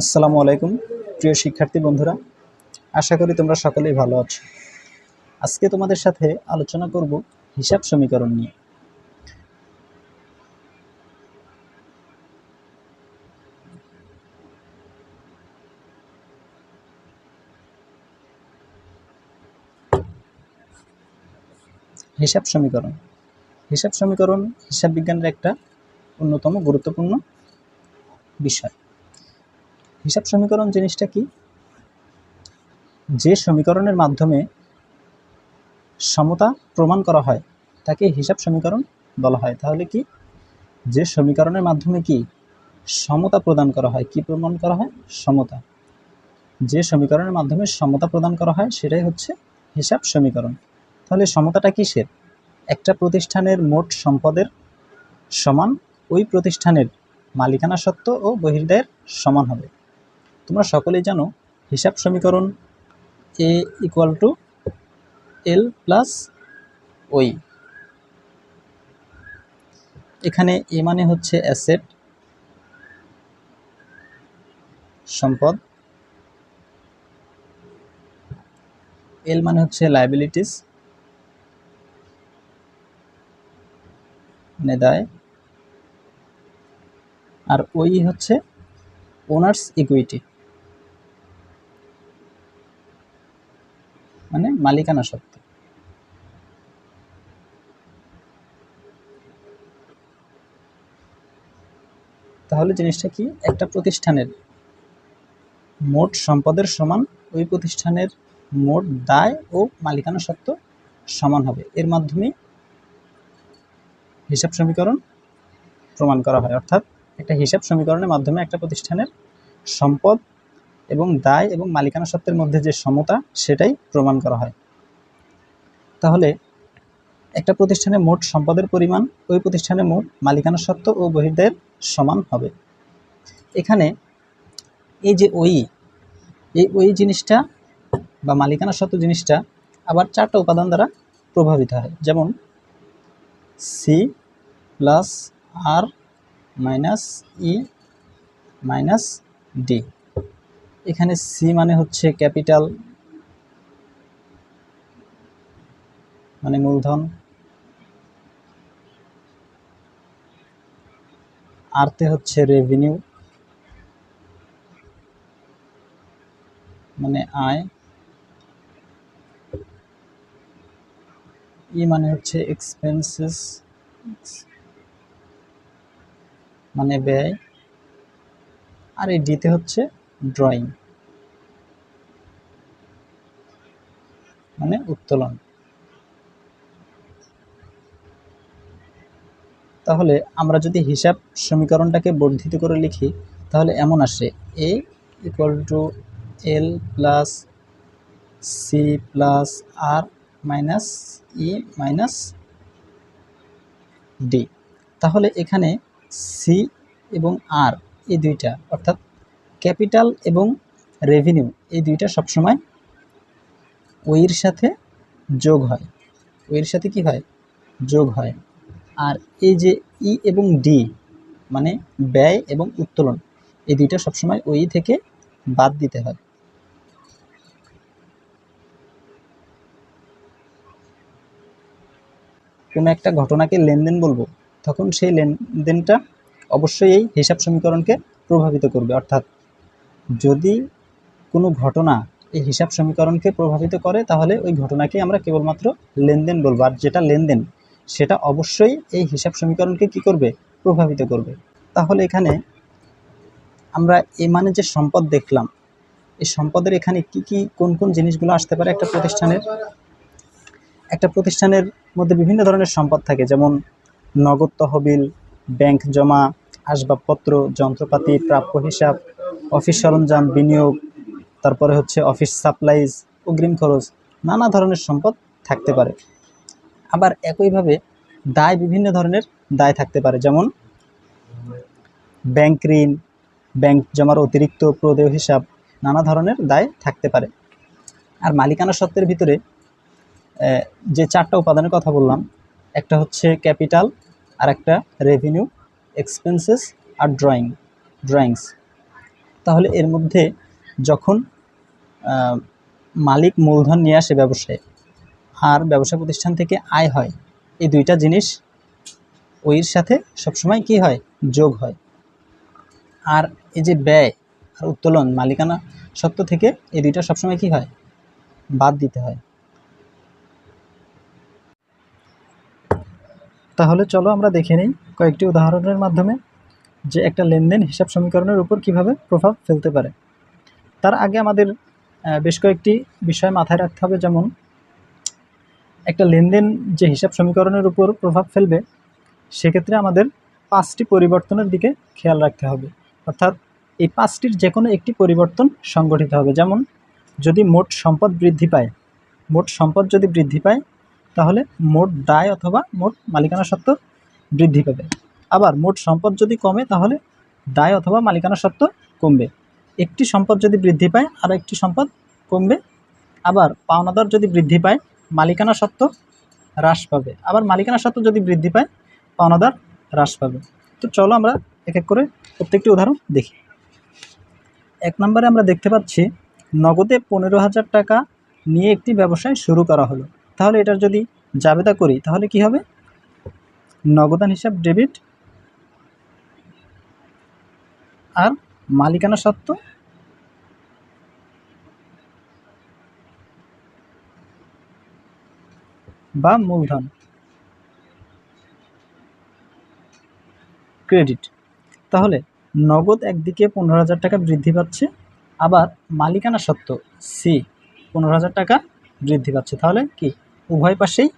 আসসালামু আলাইকুম, প্রিয় শিক্ষার্থী বন্ধুরা। আশা করি তোমরা সকলেই ভালো আছো। আজকে তোমাদের সাথে আলোচনা করব হিসাব সমীকরণ নিয়ে। হিসাব সমীকরণ। হিসাব সমীকরণ হিসাব বিজ্ঞানের একটা অন্যতম গুরুত্বপূর্ণ বিষয়। হিসাব সমীকরণ জিনিসটা কি? যে সমীকরণের মাধ্যমে সমতা প্রমাণ করা হয়, তাকে হিসাব সমীকরণ বলা হয়। তাহলে কি? যে সমীকরণের মাধ্যমে কি সমতা প্রদান করা হয়, কি প্রমাণ করা হয়? সমতা। যে সমীকরণের মাধ্যমে সমতা প্রদান করা হয়, সেটাই হচ্ছে হিসাব সমীকরণ। তাহলে সমতাটা কিসের? একটা প্রতিষ্ঠানের মোট সম্পদের সমান, ওই প্রতিষ্ঠানের মালিকানা সত্ত্ব ও বহির্দায়ের সমান হবে। তোমরা সকলেই জানো, হিসাব সমীকরণ A equal to L plus ওই এখানে এ মানে হচ্ছে অ্যাসেট সম্পদ। এল মানে হচ্ছে লাইবিলিটিস মানে দায়। আর ওই হচ্ছে ওনার্স ইকুইটি মানে মালিকানা সত্ত্ব তাহলে জিনিসটা কি? একটা প্রতিষ্ঠানের মোট সম্পদের সমান, ওই প্রতিষ্ঠানের মোট দায় ও মালিকানা সত্ত্ব সমান হবে। এর মাধ্যমে হিসাব সমীকরণ প্রমাণ করা হয়। অর্থাৎ একটা হিসাব সমীকরণের মাধ্যমে একটা প্রতিষ্ঠানের সম্পদ এবং দায় এবং মালিকানা সত্ত্বের মধ্যে যে সমতা, সেটাই প্রমাণ করা হয়। তাহলে একটা প্রতিষ্ঠানে মোট সম্পদের পরিমাণ, ওই প্রতিষ্ঠানে মোট মালিকানা সত্ত্ব ও বহির্দের সমান হবে। এখানে এই যে ওই, এই ওই জিনিসটা বা মালিকানা সত্ত্ব জিনিসটা আবার চারটা উপাদান দ্বারা প্রভাবিত হয়। যেমন C plus R minus E minus D এখানে সি মানে হচ্ছে ক্যাপিটাল মানে মূলধন। আরতে হচ্ছে রেভিনিউ মানে আয়। ই মানে হচ্ছে এক্সপেন্সেস মানে ব্যয়। আর এই ডিতে হচ্ছে ড্রয়িং। মানে উত্তোলন। তাহলে আমরা যদি হিসাব সমীকরণটাকে বর্ধিত করে লিখি, তাহলে এমন আসে A equal to L plus C plus R minus E minus D তাহলে এখানে সি এবং আর এই দুইটা, অর্থাৎ ক্যাপিটাল এবং রেভিনিউ, এই দুইটা সবসময় ওইয়ের সাথে যোগ হয়। ওইয়ের সাথে কি হয়? যোগ হয়। আর এই যে ই এবং ডি মানে ব্যয় এবং উত্তোলন, এই দুইটা সবসময় ওই থেকে বাদ দিতে হয়। কোনো একটা ঘটনাকে লেনদেন বলব, তখন সেই লেনদেনটা অবশ্যই এই হিসাব সমীকরণকে প্রভাবিত করবে। অর্থাৎ যদি কোনো ঘটনা এই হিসাব সমীকরণকে প্রভাবিত করে, তাহলে ওই ঘটনাকে আমরা কেবলমাত্র লেনদেন বলব। আর যেটা লেনদেন, সেটা অবশ্যই এই হিসাব সমীকরণকে কি করবে? প্রভাবিত করবে। তাহলে এখানে আমরা এ মানে যে সম্পদ দেখলাম, এই সম্পদের এখানে কি কি, কোন কোন জিনিসগুলো আসতে পারে একটা প্রতিষ্ঠানের? একটা প্রতিষ্ঠানের মধ্যে বিভিন্ন ধরনের সম্পদ থাকে, যেমন নগদ তহবিল, ব্যাংক জমা, আসবাবপত্র, যন্ত্রপাতি, প্রাপ্য হিসাব অফিস সরঞ্জাম, বিনিয়োগ, তারপরে হচ্ছে অফিস সাপ্লাইজ, অগ্রিম খরচ, নানা ধরনের সম্পদ থাকতে পারে। আবার একইভাবে দায় বিভিন্ন ধরনের দায় থাকতে পারে, যেমন ব্যাংক ঋণ, ব্যাংক জমার অতিরিক্ত প্রদেয় হিসাব, নানা ধরনের দায় থাকতে পারে। আর মালিকানা সত্ত্বের ভিতরে যে চারটা উপাদানের কথা বললাম, একটা হচ্ছে ক্যাপিটাল আর একটা রেভিনিউ এক্সপেন্সেস আর ড্রয়িং ড্রয়িংস তাহলে এর মধ্যে যখন মালিক মূলধন নিয়ে আসে ব্যবসায়, আর ব্যবসা প্রতিষ্ঠান থেকে আয় হয়, এই দুইটা জিনিস ওইর সাথে সবসময় কি হয়? যোগ হয়। আর এই যে ব্যয় আর উত্তোলন, মালিকানা সত্ত্ব থেকে এই দুইটা সবসময় কি হয়? বাদ দিতে হয়। তাহলে চলো আমরা দেখে নিই কয়েকটি উদাহরণের মাধ্যমে। যে একটা লেনদেন হিসাব সমীকরণের উপর কীভাবে প্রভাব ফেলতে পারে। তার আগে আমাদের বেশ কয়েকটি বিষয় মাথায় রাখতে হবে। যেমন, একটা লেনদেন যে হিসাব সমীকরণের উপর প্রভাব ফেলবে, সেক্ষেত্রে আমাদের পাঁচটি পরিবর্তনের দিকে খেয়াল রাখতে হবে। অর্থাৎ, এই পাঁচটির যে কোনো একটি পরিবর্তন সংগঠিত হবে। যেমন, যদি মোট সম্পদ বৃদ্ধি পায়, মোট সম্পদ যদি বৃদ্ধি পায়, তাহলে মোট দায় অথবা মোট মালিকানা সত্ত্ব বৃদ্ধি পাবে। আবার মোট সম্পদ যদি কমে, তাহলে দায় অথবা মালিকানা সত্ত্ব কমবে। একটি সম্পদ যদি বৃদ্ধি পায়, আর একটি সম্পদ কমবে। আবার পাওনাদার যদি বৃদ্ধি পায়, মালিকানা সত্ত্ব হ্রাস পাবে। আবার মালিকানা সত্ত্ব যদি বৃদ্ধি পায়, পাওনাদার হ্রাস পাবে। তো চলো আমরা এক এক করে প্রত্যেকটি উদাহরণ দেখি। এক নম্বরে আমরা দেখতে পাচ্ছি, নগদে পনেরো হাজার টাকা নিয়ে একটি ব্যবসায় শুরু করা হলো। তাহলে এটার যদি জাবেদা করি, তাহলে কি হবে? নগদান হিসাব ডেবিট আর মালিকানা সত্ত্ব? বা মূলধন। ক্রেডিট। তাহলে নগদ একদিকে পনেরো হাজার টাকা বৃদ্ধি পাচ্ছে, আবার মালিকানা সত্ত্ব সি পনেরো হাজার টাকা বৃদ্ধি পাচ্ছে। তাহলে কি? উভয় পাশেই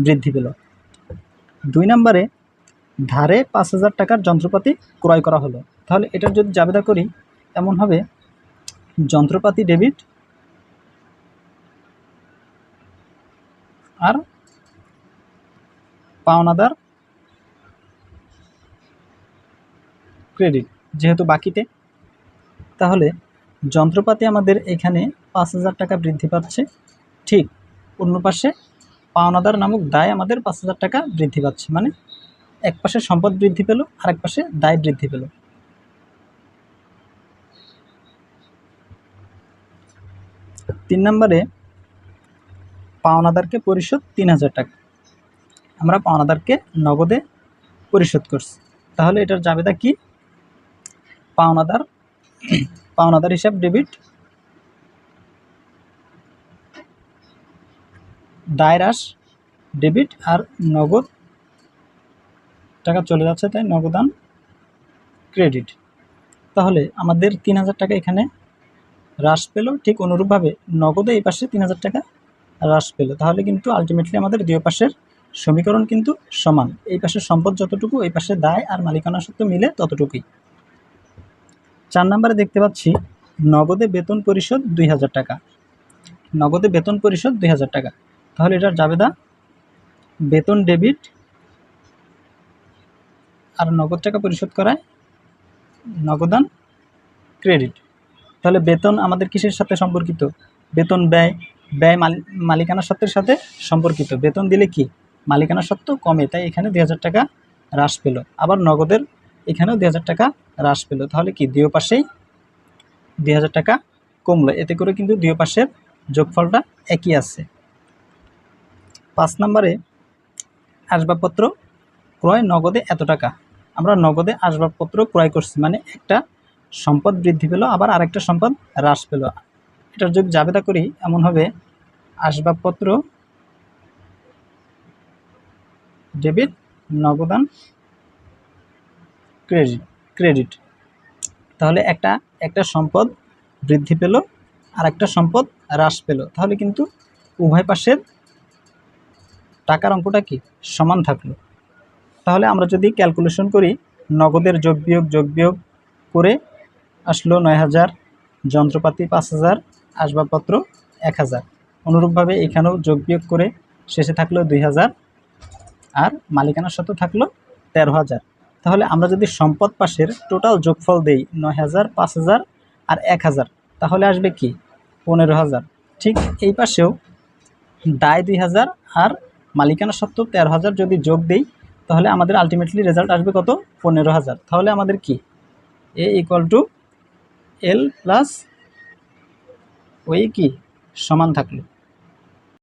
বৃদ্ধি পেল। দুই নম্বরে ধারে পাঁচ হাজার টাকার যন্ত্রপাতি ক্রয় করা হলো। তাহলে এটার যদি জাবেদা করি, এমন হবে, যন্ত্রপাতি ডেবিট আর পাওনাদার ক্রেডিট যেহেতু বাকিতে, তাহলে যন্ত্রপাতি আমাদের এখানে পাঁচ হাজার টাকা বৃদ্ধি পাচ্ছে। ঠিক অন্য পাশে পাওনাদার নামক দায় আমাদের পাঁচ হাজার টাকা বৃদ্ধি পাচ্ছে। মানে এক পাশে সম্পদ বৃদ্ধি পেল আর এক পাশে দায় বৃদ্ধি পেল। তিন নম্বরে পাওনাদারকে পরিশোধ তিন হাজার টাকা। আমরা পাওনাদারকে নগদে পরিশোধ করছি। তাহলে এটার জাবেদা কি? পাওনাদার পাওনাদার হিসাব ডেবিট ডায়রাস ডেবিট আর নগদ টাকা চলে যাচ্ছে তাই নগদান ক্রেডিট। তাহলে আমাদের তিন হাজার টাকা এখানে হ্রাস পেল, ঠিক অনুরূপভাবে নগদে এই পাশে তিন হাজার টাকা হ্রাস পেল। তাহলে কিন্তু আলটিমেটলি আমাদের দুই পাশের সমীকরণ কিন্তু সমান। এই পাশের সম্পদ যতটুকু, এই পাশে দায় আর মালিকানা সত্ত্ব মিলে ততটুকুই। চার নম্বরে দেখতে পাচ্ছি, নগদে বেতন পরিশোধ দুই হাজার টাকা। নগদে বেতন পরিশোধ দুই হাজার টাকা। তাহলে এটার জাবেদা, বেতন ডেবিট আর নগদ টাকা পরিশোধ করায় নগদান ক্রেডিট। তাহলে বেতন আমাদের কিসের সাথে সম্পর্কিত? বেতন ব্যয় ব্যয় মালি, মালিকানা সত্ত্বের সাথে সম্পর্কিত। বেতন দিলে কি? মালিকানা সত্ত্ব কমে, তাই এখানে দুই হাজার টাকা হ্রাস পেল। আবার নগদের এখানেও দুই হাজার টাকা হ্রাস পেল। তাহলে কি? দুই পাশেই দুই হাজার টাকা কমলো। এতে করে কিন্তু দুই পাশের যোগফলটা একই আছে। পাঁচ নম্বরে আসবাবপত্র ক্রয় নগদে এত টাকা। আমরা নগদে আসবাবপত্র ক্রয় করছি মানে একটা সম্পদ বৃদ্ধি পেল, আবার আরেকটা সম্পদ হ্রাস পেল। এটার যদি জাবেদা করি, এমন হবে, আসবাবপত্র, ডেবিট, নগদান ক্রেডিট ক্রেডিট। তাহলে একটা একটা সম্পদ বৃদ্ধি পেল আর একটা সম্পদ হ্রাস পেল। তাহলে কিন্তু উভয় পাশের টাকার অঙ্কটা কি? সমান থাকল। তাহলে আমরা যদি ক্যালকুলেশন করি, নগদের যোগ বিয়োগ যোগ বিয়োগ করে আসলো নয় হাজার, যন্ত্রপাতি পাঁচ হাজার, আসবাবপত্র এক হাজার। অনুরূপভাবে এখানেও যোগ বিয়োগ করে শেষে থাকল দুই হাজার আর মালিকানার সাথে থাকল তেরো হাজার। তাহলে আমরা যদি সম্পদ পাশের টোটাল যোগফল দেই নয় হাজার, পাঁচ হাজার আর এক হাজার, তাহলে আসবে কি? পনেরো হাজার। ঠিক এই পাশেও দায় দুই হাজার আর মালিকানা সত্ত্ব তেরো হাজার যদি যোগ দেই, তাহলে আমাদের আলটিমেটলি রেজাল্ট আসবে কত? পনেরো হাজার। তাহলে আমাদের কি? A equal to L plus ওই কি? সমান থাকল।